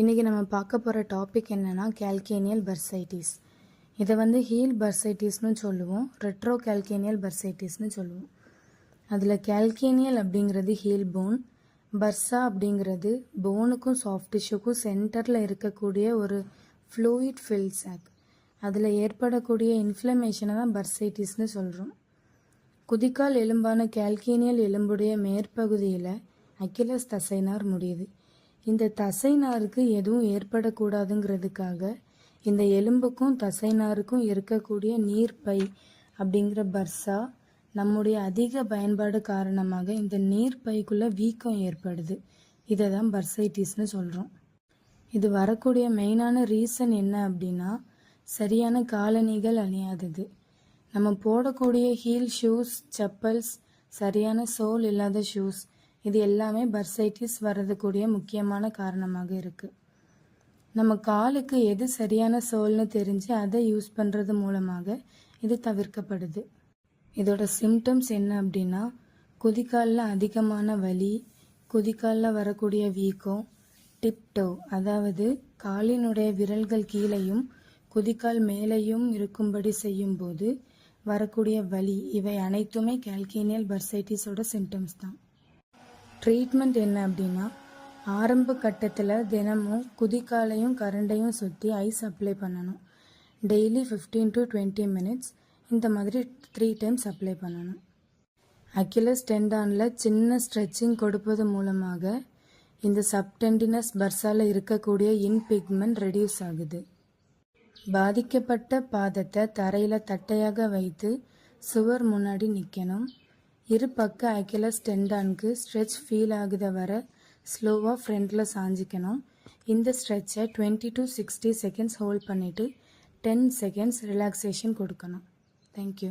இன்றைக்கி நம்ம பார்க்க போகிற டாபிக் என்னென்னா கேல்கேனியல் பர்சைட்டிஸ் இதை வந்து ஹீல் பர்சைட்டிஸ்னு சொல்லுவோம் ரெட்ரோ கேல்கேனியல் பர்சைட்டிஸ்னு சொல்லுவோம். அதில் கேல்கேனியல் அப்படிங்கிறது ஹீல் போன் பர்சா அப்படிங்கிறது போனுக்கும் சாஃப்ட் டிஷ்யூக்கும் சென்டரில் இருக்கக்கூடிய ஒரு ஃப்ளூயிட் ஃபில் சாக் அதில் ஏற்படக்கூடிய இன்ஃப்ளமேஷனை தான் பர்சைட்டிஸ்னு சொல்கிறோம் குதிக்கால் எலும்பான கேல்கேனியல் எலும்புடைய மேற்பகுதியில் அக்கிலஸ் தசைனார் முடியுது. இந்த தசை நாருக்கு எதுவும் ஏற்படக்கூடாதுங்கிறதுக்காக இந்த எலும்புக்கும் தசைநாருக்கும் இருக்கக்கூடிய நீர்ப்பை அப்படிங்கிற பர்சா நம்முடைய அதிக பயன்பாடு காரணமாக இந்த நீர்ப்பைக்குள்ளே வீக்கம் ஏற்படுது. இதை தான் பர்சைட்டிஸ்னு சொல்கிறோம் இது வரக்கூடிய மெயினான ரீசன் என்ன அப்படின்னா சரியான காலணிகள் அணியாதது. நம்ம போடக்கூடிய ஹீல் ஷூஸ் செப்பல்ஸ் சரியான சோல் இல்லாத ஷூஸ் இது எல்லாமே பர்சைட்டிஸ் வரதுக்கூடிய முக்கியமான காரணமாக இருக்குது நம்ம காலுக்கு எது சரியான சோல்னு தெரிஞ்சு அதை யூஸ் பண்ணுறது மூலமாக இது தவிர்க்கப்படுது. இதோட சிம்டம்ஸ் என்ன அப்படின்னா குதிக்காலில் அதிகமான வலி குதிக்காலில் வரக்கூடிய வீக்கம் டிப்டோ அதாவது காலினுடைய விரல்கள் கீழேயும் குதிக்கால் மேலேயும் இருக்கும்படி செய்யும்போது வரக்கூடிய வலி இவை அனைத்துமே கேல்கேனியல் பர்சைட்டிஸோட சிம்டம்ஸ் தான். ட்ரீட்மெண்ட் என்ன அப்படின்னா ஆரம்ப கட்டத்தில் தினமும் குதிக்காலையும் கரண்டையும் சுற்றி ஐஸ் அப்ளை பண்ணணும். Daily fifteen to twenty minutes இந்த மாதிரி த்ரீ டைம்ஸ் அப்ளை பண்ணணும். அக்கிலஸ் டெண்டானில் சின்ன ஸ்ட்ரெச்சிங் கொடுப்பது மூலமாக இந்த சப்டெண்டினஸ் பர்ஸால் இருக்கக்கூடிய இன்பிக்மெண்ட் ரெடியூஸ் ஆகுது. பாதிக்கப்பட்ட பாதத்தை தரையில் தட்டையாக வைத்து சுவர் முன்னாடி நிற்கணும் இரு பக்க அக்கிலஸ் டெண்டானுக்கு ஸ்ட்ரெச் ஃபீல் ஆகுத வர ஸ்லோவாக ஃப்ரண்ட்டில் சாஞ்சிக்கணும். இந்த ஸ்ட்ரெச்சை twenty to sixty seconds hold பண்ணிவிட்டு டென் செகண்ட்ஸ் ரிலாக்ஸேஷன் கொடுக்கணும். Thank you